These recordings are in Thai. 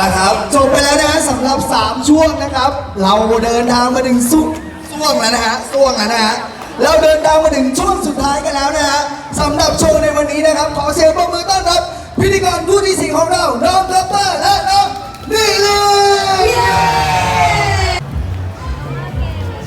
ละครับ จบไปแล้วนะฮะสำหรับ 3 ช่วงนะครับ เราเดินทางมาถึงสุดช่วงแล้วนะฮะช่วงแล้วนะฮะเราเดินทางมาถึงช่วงสุดท้ายกันแล้วนะฮะสำหรับโชว์ในวันนี้นะครับ ขอเสียงปรบมือต้อนรับ พิธีกรผู้ที่สี่ของเราน้องทัพเปอร์และน้องนี่เลย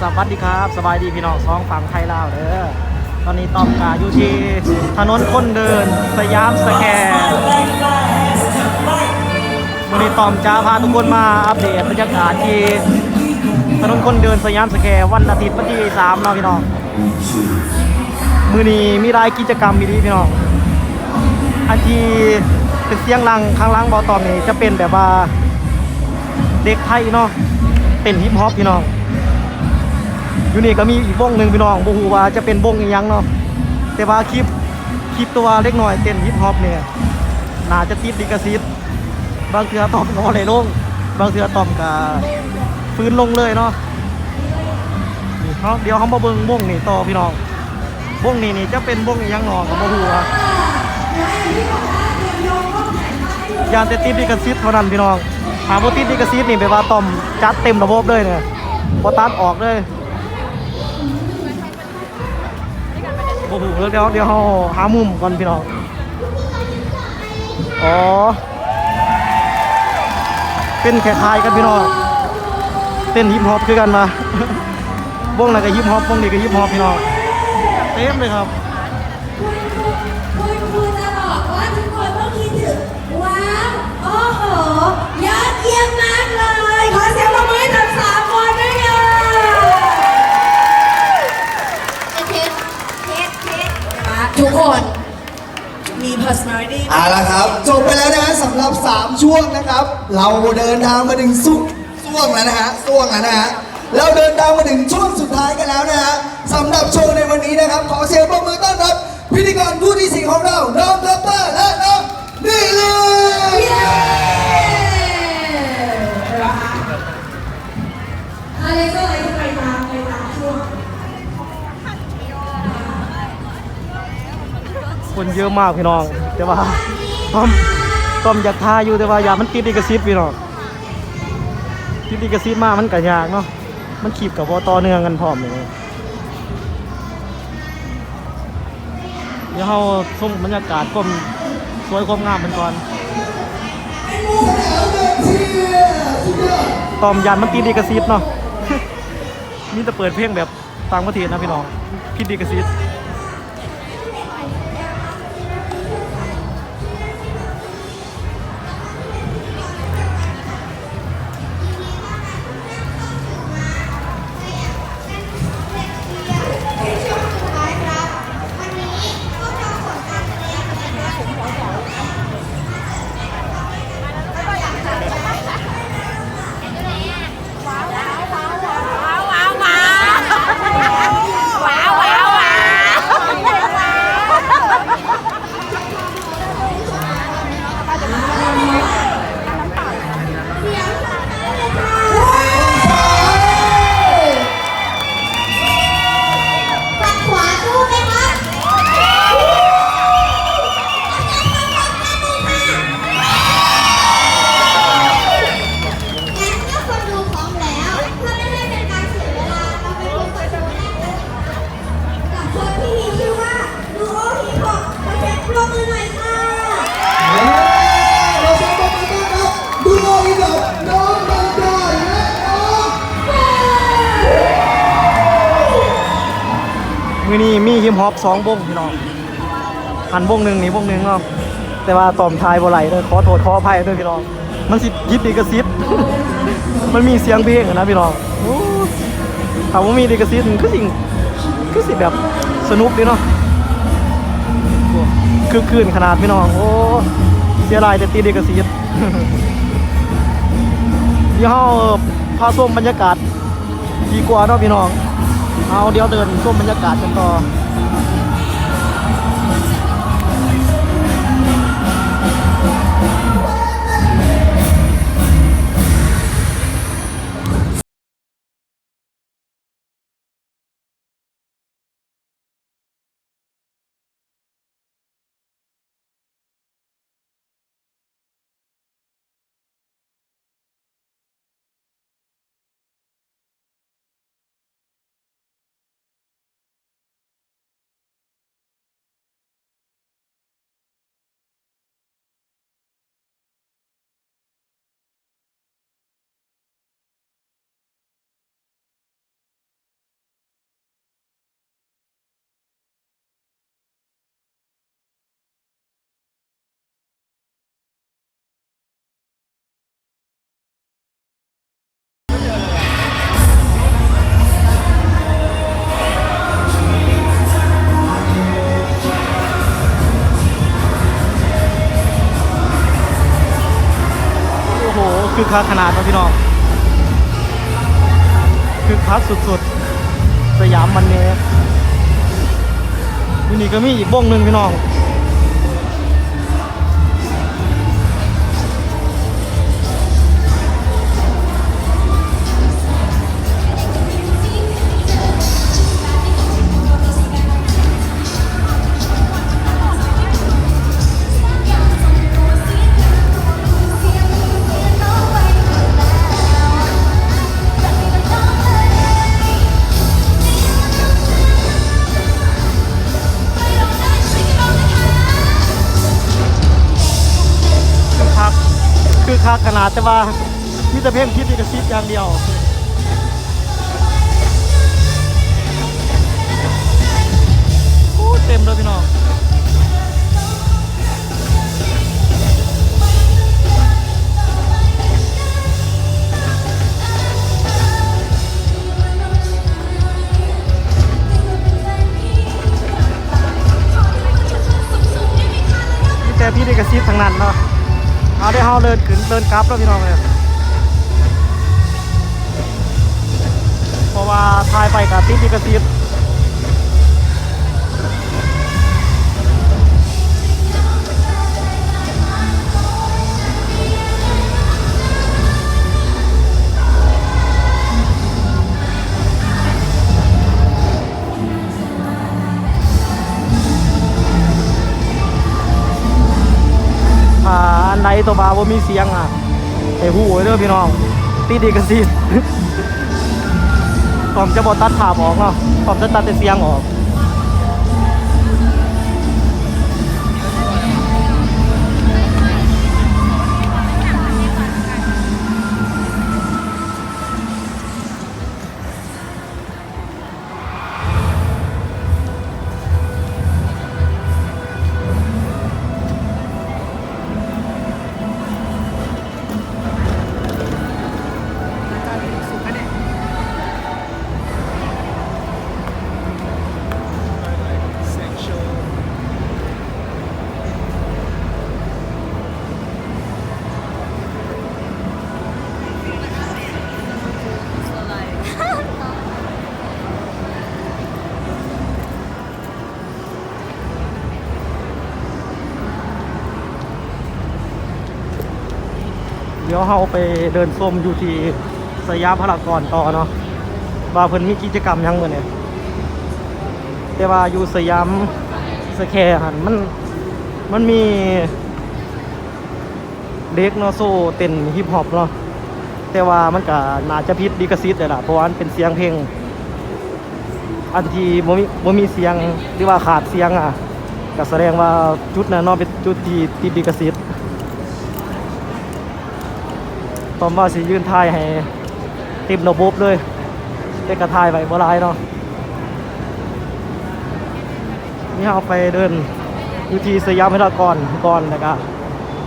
สวัสดีครับ สบายดีพี่น้องสองฝั่งไทยลาวเด้อตอนนี้ต้อมกาอยู่ที่ถนนคนเดินสยามสแควร์ ตอมจะพาทุกคนมาอัปเดตบรรยากาศที่ถนนคนเดินสยามสแควร์วันอาทิตย์วันที่3เนาะพี่น้อง มือนี้มีรายกิจกรรมมีดีพี่น้อง อันที่เป็นเสียงลังข้างล่างบอตอมนี่จะเป็นแบบว่าเด็กไทยเนาะ เป็นฮิปฮอปพี่น้อง อยู่นี่ก็มีอีกวงหนึ่งพี่น้องบ่ฮู้ว่าจะเป็นวงอีหยังเนาะ แต่ว่าคลิปคลิปตัวเล็กหน้อยเต้นฮิปฮอปเนี่ยน่าจะติดลิขสิทธิ์ บางเทือตอมก็บ่ได้ลง บางเทือตอมก็ฟื้นลงเลยเนาะนี่เฮาเดี๋ยวเฮามาเบิ่งวงนี่ต่อพี่น้องวงนี้นี่จะเป็นวงยังเนาะก็บ่ฮู้ว่ายานแต่ติดลิขสิทธิ์เท่านั้นพี่น้องหาบ่ติดลิขสิทธิ์นี่แปว่าตอมจัดเต็มระบบเลยเนี่ยบ่ตัดออกเลยโอ้โหเดี๋ยวเดี๋ยวเราหามุมก่อนพี่น้อง อ๋อ เป็นคล้ายๆกันพี่น้องเต้นฮิปฮอปคือกันมาวงไหนก็ฮิปฮอปวงนี้ก็ฮิปฮอปพี่น้องเต็มเลยครับคุณครูจะบอกว่าทุกคนต้องคิดถึงว้าวโอ้โหยอดเยี่ยมมากเลยขอเสียงปรบมือให้ทั้ง เอาละครับ จบไปแล้วนะฮะสำหรับ 3 ช่วงนะครับ เราเดินทางมาถึงสุดช่วงแล้วนะฮะช่วงแล้วนะฮะเราเดินทางมาถึงช่วงสุดท้ายกันแล้วนะฮะสำหรับโชว์ในวันนี้นะครับ ขอเสียงปรบมือต้อนรับ พิธีกรผู้ที่สี่ของเราน้องทัพเปอร์และน้องนี่เลยเย้อะไรก็อะไรก็ไปตามไปตามช่วง คนเยอะมากพี่น้อง แต่ว่าต้อมต้อมอยากทาอยู่แต่ว่าอย่ามันติดลิขสิทธิ์พี่น้องติดลิขสิทธิ์มากมันก็ยากเนาะมันขีบกับวต่อเนื่องกันพร้อมเลยเดี๋ยวเราส่งบรรยากาศกลมสวยความงามมันก่อนตอมยันมันติดลิขสิทธิ์เนาะนี่จะเปิดเพลงแบบต่างประเทศนะพี่น้องพิดลิขสิทธิ์ มือนี้มีฮิปฮอปสองวงพี่น้องหันวงหนึ่งนี่วงหนึ่งเนาะแต่ว่าตอมทายบ่ไหลเลยขอโทษขออภัยด้วยพี่น้อง มันสิยิดดีกระซิบมันมีเสียงเพลงนะพี่น้องถามว่ามีดีกระซิบคือสิ่งคือสิแบบสนุกดีเนาะคือคืนขนาดพี่น้องโอ้เสียดายแต่ตีดีกระซิบเดี๋ยวเราพาชมบรรยากาศดีกว่าเนาะพี่น้อง เอาเดี๋ยวเดินชมบรรยากาศกันต่อ คักขนาดเนาะพี่น้องคือคักสุดๆ สยามมันเนสอยู่นี่ก็มีอีกวงหนึ่งพี่น้อง คือคักขนาดแต่ว่ามีแต่เพลงคิดที่กระซิบอย่างเดียวเต็มเลยพี่น้องมีแต่พี่ได้กระซิบทางนั้นเนาะ เอาได้เฮาเดินขึ้นเดินกลับแล้วพี่น้องเลยเพราะว่าทายไปกับติดดีกระซิบาอันใดตัวบาว่ามีเสียงอะไอ้หูเด้อพี่น้อง ตีดีกระซิบผมจะบอตัดภาพออกเนาะผมจะตัดแต่เสียงออก เดี๋ยวเราไปเดินชมอยู่ที่สยามพารากอนต่อเนาะว่าเพิ่นมีกิจกรรมยังมื้อนี้แต่ว่าอยู่สยามสแควร์หันมันมันมีเด็กเนาะโซเต้นฮิปฮอปเนาะแต่ว่ามันก็น่าจะผิดลิขสิทธิ์เลยล่ะเพราะว่ามันเป็นเสียงเพลง อันที่บ่มีบ่มีเสียงหรือว่าขาดเสียงอะก็แสดงว่าจุดนั้นเนาะเป็นจุดที่ติดลิขสิทธิ์ ตอนว่าสิยืนทายให้เต็มระบบเลยแต่กระทายไว้บ่หลายเนาะนี่เราไปเดินอยู่ที่สยามพารากอนก่อนนะครับ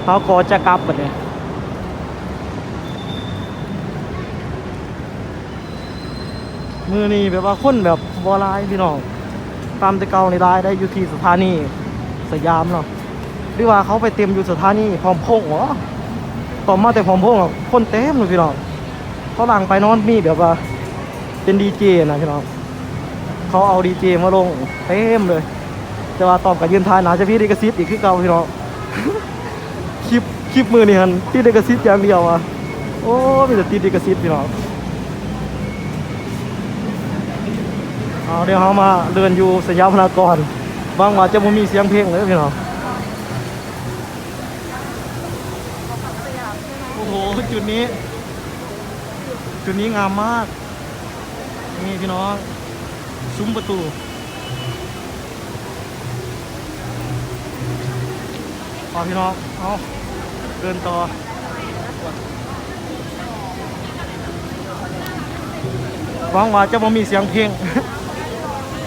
เขาก็จะกลับบัดนี้มือนี้แบบว่าคนแบบบ่หลายพี่น้องตามต่เกาในรายได้อยู่ที่สถานีสยามเนาะหรือว่าเขาไปเต็มอยู่สถานีพร้อมพงเหรอ ต่อมาแต่ผมพงษ์อะคนเต็มเลยพี่น้องเขาหลังไปนอนมีแบบว่า เป็นดีเจนะพี่น้องเขาเอาดีเจมาลงเต็มเลย แต่ว่าตอบกับยืนทายหนาจะพี่ได้กระซิบอีกคือเก่าพี่น้องคลิปคลิปมือนี่ฮันที่ได้กระซิบอย่างเดียวอะโอ้มีแต่ติดได้กระซิบพี่น้องเอาเดี๋ยวเขามาเดินอยู่สยามพารากอนบางว่าจะมมีเสียงเพลงเลยพี่น้อง จุดนี้ จุดนี้งามมาก นี่พี่น้อง ซุ้มประตูเอพี่น้อง เอาเดินต่อหวังว่าจะมามีเสียงเพลง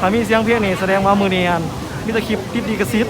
ถ้ามีเสียงเพลงนี่แสดงว่ามือเนียนมีแตะคลิปติดดีกระซิบ